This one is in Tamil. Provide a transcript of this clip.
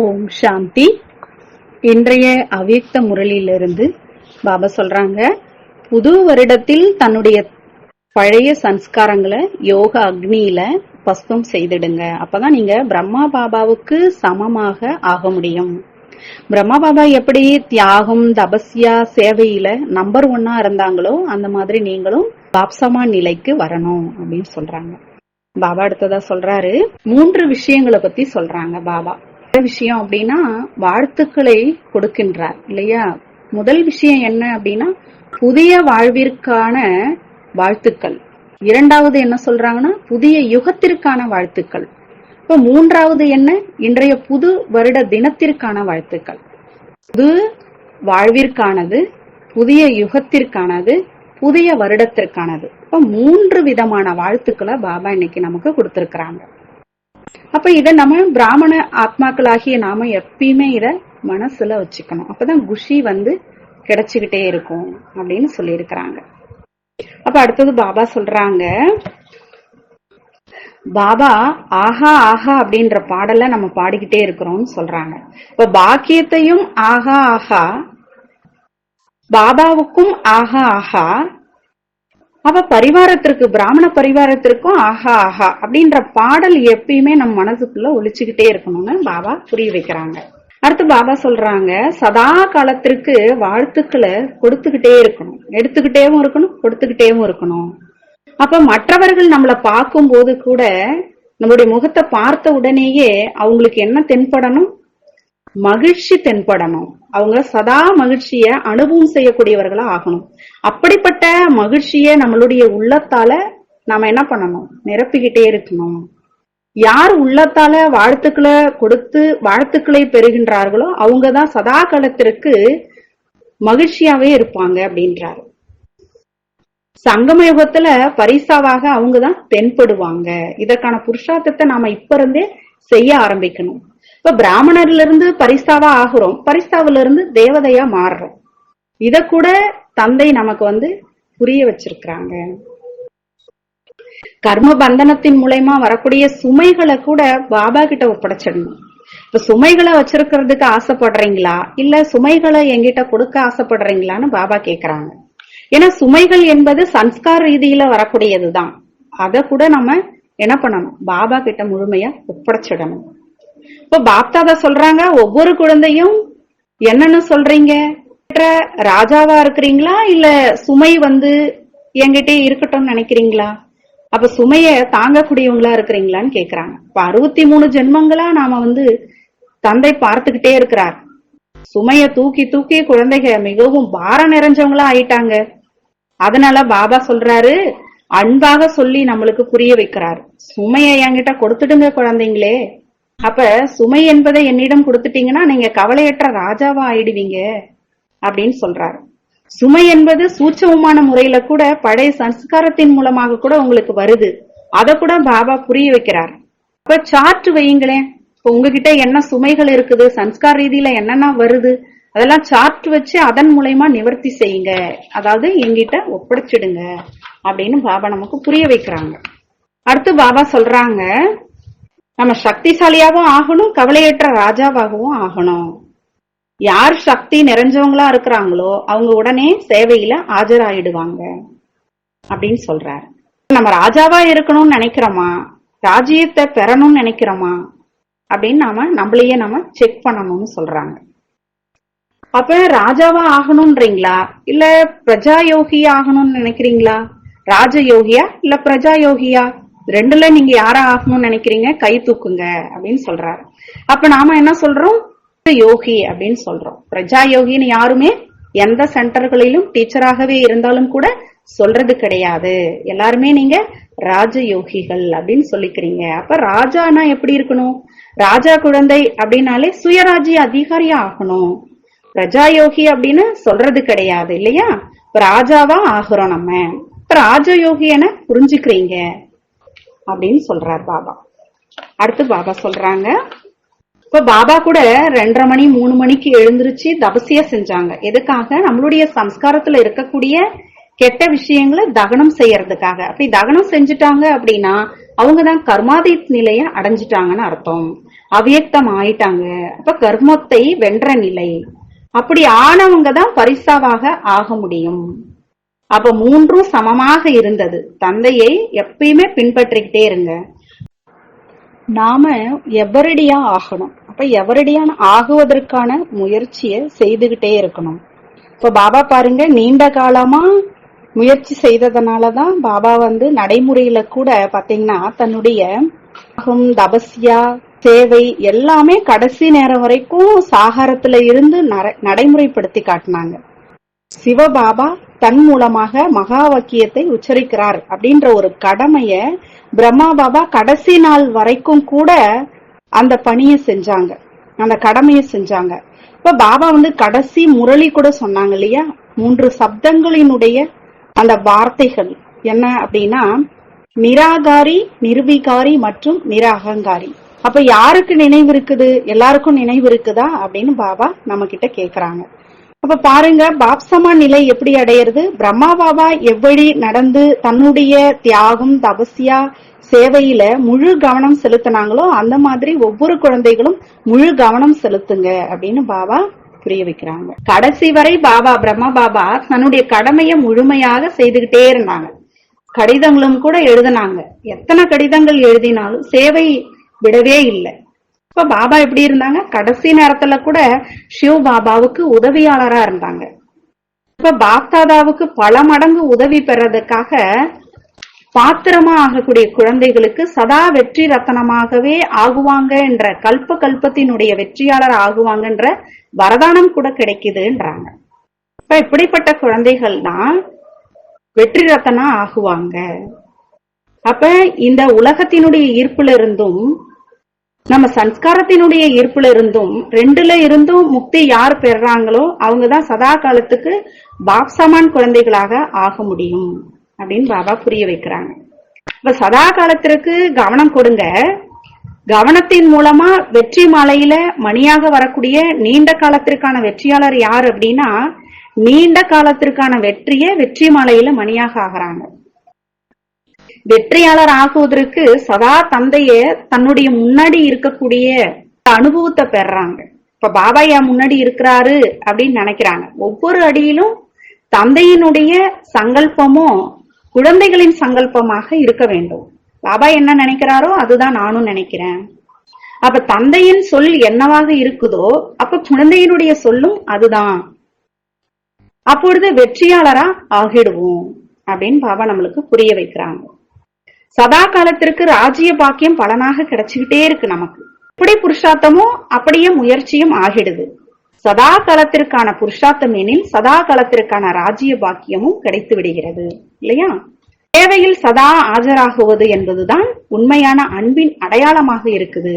ஓம் சாந்தி. இன்றைய அவ்யக்த முரளியிலிருந்து பாபா சொல்றாங்க புது வருடத்தில் தன்னுடைய பழைய சன்ஸ்காரங்களை யோக அக்னியில பஸ்பம் செய்திடுங்க. அப்பதான் நீங்க பிரம்மா பாபாவுக்கு சமமாக ஆக முடியும். பிரம்மா பாபா எப்படி தியாகம் தபஸ்யா சேவையில நம்பர் ஒன்னா இருந்தாங்களோ அந்த மாதிரி நீங்களும் பாப்சமா நிலைக்கு வரணும் அப்படின்னு சொல்றாங்க. பாபா அடுத்ததா சொல்றாரு மூன்று விஷயங்களை பத்தி சொல்றாங்க பாபா. என்ன விஷயம் அப்படின்னா வாழ்த்துக்களை கொடுக்கின்றார் இல்லையா? முதல் விஷயம் என்ன அப்படின்னா புதிய வாழ்விற்கான வாழ்த்துக்கள். இரண்டாவது என்ன சொல்றாங்கன்னா புதிய யுகத்திற்கான வாழ்த்துக்கள். இப்ப மூன்றாவது என்ன? இன்றைய புது வருட தினத்திற்கான வாழ்த்துக்கள். புது வாழ்விற்கானது புதிய யுகத்திற்கானது புதிய வருடத்திற்கானது. இப்ப மூன்று விதமான வாழ்த்துக்களை பாபா இன்னைக்கு நமக்கு கொடுத்திருக்கிறாங்க. அப்ப இத நம்ம பிராமண ஆத்மாக்களாகிய நாம எப்பயுமே இத மனசுல வச்சுக்கணும். அப்பதான் குஷி வந்து கிடைச்சுக்கிட்டே இருக்கும் அப்படின்னு சொல்லியிருக்கிறாங்க. அப்ப அடுத்தது பாபா சொல்றாங்க பாபா ஆஹா ஆஹா அப்படின்ற பாடல நம்ம பாடிக்கிட்டே இருக்கிறோம்னு சொல்றாங்க. இப்ப பாக்கியத்தையும் ஆஹா ஆஹா பாபாவுக்கும் ஆஹா ஆஹா அவ பரிவாரத்திற்கு பிராமண பரிவாரத்திற்கும் ஆஹா ஆஹா அப்படின்ற பாடல் எப்பயுமே நம்ம மனசுக்குள்ள ஒழிச்சுக்கிட்டே இருக்கணும்னு பாபா புரிய வைக்கிறாங்க. அடுத்து பாபா சொல்றாங்க சதா காலத்திற்கு வாழ்த்துக்களை கொடுத்துக்கிட்டே இருக்கணும். எடுத்துக்கிட்டேவும் இருக்கணும் கொடுத்துக்கிட்டேவும் இருக்கணும். அப்ப மற்றவர்கள் நம்மளை பார்க்கும் போது கூட நம்மளுடைய முகத்தை பார்த்த உடனேயே அவங்களுக்கு என்ன தென்படணும்? மகிழ்ச்சி தென்படணும். அவங்க சதா மகிழ்ச்சிய அனுபவம் செய்யக்கூடியவர்களா ஆகணும். அப்படிப்பட்ட மகிழ்ச்சிய நம்மளுடைய உள்ளத்தால நாம என்ன பண்ணணும்? நிரப்பிக்கிட்டே இருக்கணும். யார் உள்ளத்தால வாழ்த்துக்களை கொடுத்து வாழ்த்துக்களை பெறுகின்றார்களோ அவங்கதான் சதா காலத்திற்கு மகிழ்ச்சியாவே இருப்பாங்க அப்படின்றாரு. சங்கம யுகத்துல பரிசாவாக அவங்கதான் தென்படுவாங்க. இதற்கான புருஷார்த்தத்தை நாம இப்ப இருந்தே செய்ய ஆரம்பிக்கணும். இப்ப பிராமணர்ல இருந்து பரிசாவா ஆகுறோம். பரிசாவில இருந்து தேவதையா மாறுறோம். இத கூட தந்தை நமக்கு வந்து புரிய வச்சிருக்கிறாங்க. கர்ம பந்தனத்தின் மூலயமா வரக்கூடிய சுமைகளை கூட பாபா கிட்ட ஒப்படைச்சிடணும். இப்ப சுமைகளை வச்சிருக்கிறதுக்கு ஆசைப்படுறீங்களா? இல்ல சுமைகளை எங்கிட்ட கொடுக்க ஆசைப்படுறீங்களான்னு பாபா கேக்குறாங்க. ஏன்னா சுமைகள் என்பது சன்ஸ்கார ரீதியில வரக்கூடியதுதான். அத கூட நம்ம என்ன பண்ணணும்? பாபா கிட்ட முழுமையா ஒப்படைச்சிடணும். இப்போ பாப்தாதா சொல்றாங்க ஒவ்வொரு குழந்தையும் என்னன்னு சொல்றீங்க? ராஜாவா இருக்கிறீங்களா? இல்ல சுமை வந்து என்கிட்ட இருக்கட்டும் நினைக்கிறீங்களா? அப்ப சுமைய தாங்கக்கூடியவங்களா இருக்கிறீங்களான்னு கேக்குறாங்க. இப்ப அறுபத்தி மூணு ஜென்மங்களா நாம வந்து தந்தை பார்த்துக்கிட்டே இருக்கிறார். சுமைய தூக்கி தூக்கி குழந்தைக மிகவும் பாரம் நிறைஞ்சவங்களா ஆயிட்டாங்க. அதனால பாபா சொல்றாரு அன்பாக சொல்லி நம்மளுக்கு புரிய வைக்கிறார். சுமைய என்கிட்ட கொடுத்துடுங்க குழந்தைங்களே. அப்ப சுமை என்பதை என்னிடம் கொடுத்துட்டீங்கன்னா நீங்க கவலையற்ற ராஜாவா ஆயிடுவீங்க அப்படின்னு சொல்றாரு. சுமை என்பது சூட்சமமான முறையில கூட பழைய சம்ஸ்காரத்தின் மூலமாக கூட உங்களுக்கு வருது. அத கூட பாபா புரிய வைக்கிறார். இப்ப சார்ட் வையுங்களேன். இப்ப உங்ககிட்ட என்ன சுமைகள் இருக்குது சம்ஸ்கார ரீதியில என்னென்ன வருது அதெல்லாம் சார்ட் வச்சு அதன் மூலயமா நிவர்த்தி செய்யுங்க. அதாவது எங்கிட்ட ஒப்படைச்சிடுங்க அப்படின்னு பாபா நமக்கு புரிய வைக்கிறாங்க. அடுத்து பாபா சொல்றாங்க நம்ம சக்திசாலியாகவும் ஆகணும் கவலையற்ற ராஜாவாகவும் ஆகணும். யார் சக்தி நிறைஞ்சவங்களா இருக்கிறாங்களோ அவங்க உடனே சேவையில ஆஜராயிடுவாங்க அப்படின்னு சொல்றாரு. நம்ம ராஜாவா இருக்கணும்னு நினைக்கிறோமா? ராஜ்யத்தை பெறணும்னு நினைக்கிறோமா? அப்படின்னு நாம நம்மளையே நம்ம செக் பண்ணணும்னு சொல்றாங்க. அப்ப ராஜாவா ஆகணும்ன்றீங்களா? இல்ல பிரஜா யோகி ஆகணும்னு நினைக்கிறீங்களா? ராஜ யோகியா இல்ல பிரஜா யோகியா ரெண்டுல நீங்க யாரா ஆகணும்னு நினைக்கிறீங்க? கை தூக்குங்க அப்படின்னு சொல்றாரு. அப்ப நாம என்ன சொல்றோம்? யோகி அப்படின்னு சொல்றோம். பிரஜா யோகின்னு யாருமே எந்த சென்டர்களிலும் டீச்சராகவே இருந்தாலும் கூட சொல்றது கிடையாது. எல்லாருமே நீங்க ராஜ யோகிகள் அப்படின்னு சொல்லிக்கிறீங்க. அப்ப ராஜானா எப்படி இருக்கணும்? ராஜா குழந்தை அப்படின்னாலே சுயராஜ்ய அதிகாரியா ஆகணும். பிரஜா யோகி அப்படின்னு சொல்றது கிடையாது இல்லையா? ராஜாவா ஆகுறோம் நம்ம. இப்ப ராஜயோகி என புரிஞ்சுக்கிறீங்க. அப்படின்னு சொல்றார் பாபா. அடுத்து பாபா சொல்றாங்க இப்ப பாபா கூட ரெண்டரை மணி மூணு மணிக்கு எழுந்திருச்சு தபசிய செஞ்சாங்க. எதுக்காக? நம்மளுடைய சம்ஸ்காரத்துல இருக்கக்கூடிய கெட்ட விஷயங்களை தகனம் செய்யறதுக்காக. அப்படி தகனம் செஞ்சுட்டாங்க அப்படின்னா அவங்கதான் கர்மாதீத் நிலைய அடைஞ்சிட்டாங்கன்னு அர்த்தம். அவியக்தம் ஆயிட்டாங்க. அப்ப கர்மத்தை வென்ற நிலை. அப்படி ஆனவங்க தான் பரிசாவாக ஆக முடியும். அப்ப மூன்றும் சமமாக இருந்தது. தந்தையை எப்பயுமே பின்பற்றிக்கிட்டே இருங்க. நாம எவரடியா ஆகணும்? அப்ப எவரடியான ஆகுவதற்கான முயற்சியை செய்துகிட்டே இருக்கணும். இப்ப பாபா பாருங்க நீண்ட காலமா முயற்சி செய்ததுனாலதான் பாபா வந்து நடைமுறையில கூட பாத்தீங்கன்னா தன்னுடைய யாகம், தபஸ்யா சேவை எல்லாமே கடைசி நேரம் வரைக்கும் சாகாரத்துல இருந்து நடைமுறைப்படுத்தி காட்டினாங்க. சிவபாபா தன் மூலமாக மகா வாக்கியத்தை உச்சரிக்கிறார் அப்படின்ற ஒரு கடமைய பிரம்மா பாபா கடைசி நாள் வரைக்கும் கூட அந்த பணியை செஞ்சாங்க. அந்த கடமையை செஞ்சாங்க. இப்ப பாபா வந்து கடைசி முரளி கூட சொன்னாங்க இல்லையா? மூன்று சப்தங்களினுடைய அந்த வார்த்தைகள் என்ன அப்படின்னா நிராகாரி நிர்வீகாரி மற்றும் நிராகங்காரி அப்ப யாருக்கு நினைவு இருக்குது? எல்லாருக்கும் நினைவு இருக்குதா? அப்படின்னு பாபா நம்ம கிட்ட கேக்குறாங்க. அப்ப பாருங்க பாப்சமா நிலை எப்படி அடையிறது? பிரம்மா பாபா எவ்வழி நடந்து தன்னுடைய தியாகம் தபஸ்யா சேவையில முழு கவனம் செலுத்தினாங்களோ அந்த மாதிரி ஒவ்வொரு குழந்தைகளும் முழு கவனம் செலுத்துங்க அப்படின்னு பாபா புரிய வைக்கிறாங்க. கடைசி வரை பாபா பிரம்மா பாபா தன்னுடைய கடமையை முழுமையாக செய்துகிட்டே இருந்தாங்க. கடிதங்களும் கூட எழுதினாங்க. எத்தனை கடிதங்கள் எழுதினாலும் சேவை விடவே இல்லை. இப்ப பாபா எப்படி இருந்தாங்க? கடைசி நேரத்துல கூட ஷிவ் பாபாவுக்கு உதவியாளரா இருந்தாங்க. இப்ப பாப்தாதாவுக்கு பல மடங்கு உதவி பெறதுக்காக பாத்திரமா ஆகக்கூடிய குழந்தைகளுக்கு சதா வெற்றி ரத்தனமாகவே ஆகுவாங்க என்ற கல்ப கல்பத்தினுடைய வெற்றியாளர் ஆகுவாங்கன்ற வரதானம் கூட கிடைக்குதுன்றாங்க. இப்ப இப்படிப்பட்ட குழந்தைகள் தான் வெற்றி ரத்தனா ஆகுவாங்க. அப்ப இந்த உலகத்தினுடைய ஈர்ப்புல இருந்தும் நம்ம சம்ஸ்காரத்தினுடைய ஈர்ப்புல இருந்தும் ரெண்டுல இருந்தும் முக்தி யார் பெறாங்களோ அவங்கதான் சதா காலத்துக்கு பாப்சமான் குழந்தைகளாக ஆக முடியும் அப்படின்னு பாபா புரிய வைக்கிறாங்க. இப்ப சதா காலத்திற்கு கவனம் கொடுங்க. கவனத்தின் மூலமா வெற்றி மாலையில மணியாக வரக்கூடிய நீண்ட காலத்திற்கான வெற்றியாளர் யார் அப்படின்னா நீண்ட காலத்திற்கான வெற்றியே வெற்றி மாலையில மணியாக ஆகிறாங்க. வெற்றியாளர் ஆகுவதற்கு சதா தந்தைய தன்னுடைய முன்னாடி இருக்கக்கூடிய அனுபவத்தை பெறாங்க. இப்ப பாபா என் முன்னாடி இருக்கிறாரு அப்படின்னு நினைக்கிறாங்க. ஒவ்வொரு அடியிலும் தந்தையினுடைய சங்கல்பமும் குழந்தைகளின் சங்கல்பமாக இருக்க வேண்டும். பாபா என்ன நினைக்கிறாரோ அதுதான் நானும் நினைக்கிறேன். அப்ப தந்தையின் சொல் என்னவாக இருக்குதோ அப்ப குழந்தையினுடைய சொல்லும் அதுதான். அப்பொழுது வெற்றியாளரா ஆகிடுவோம் அப்படின்னு பாபா நம்மளுக்கு புரிய வைக்கிறாங்க. சதா காலத்திற்கு ராஜ்ய பாக்கியம் பலனாக கிடைச்சுக்கிட்டே இருக்கு நமக்கு. இப்படி புருஷார்த்தமும் அப்படியே முயற்சியும் ஆகிடுது. சதா காலத்திற்கான புருஷார்த்தம் எனில் சதா காலத்திற்கான ராஜ்ய பாக்கியமும் கிடைத்து விடுகிறது. இல்லையா? தேவையில் சதா ஆஜராகுவது என்பதுதான் உண்மையான அன்பின் அடையாளமாக இருக்குது.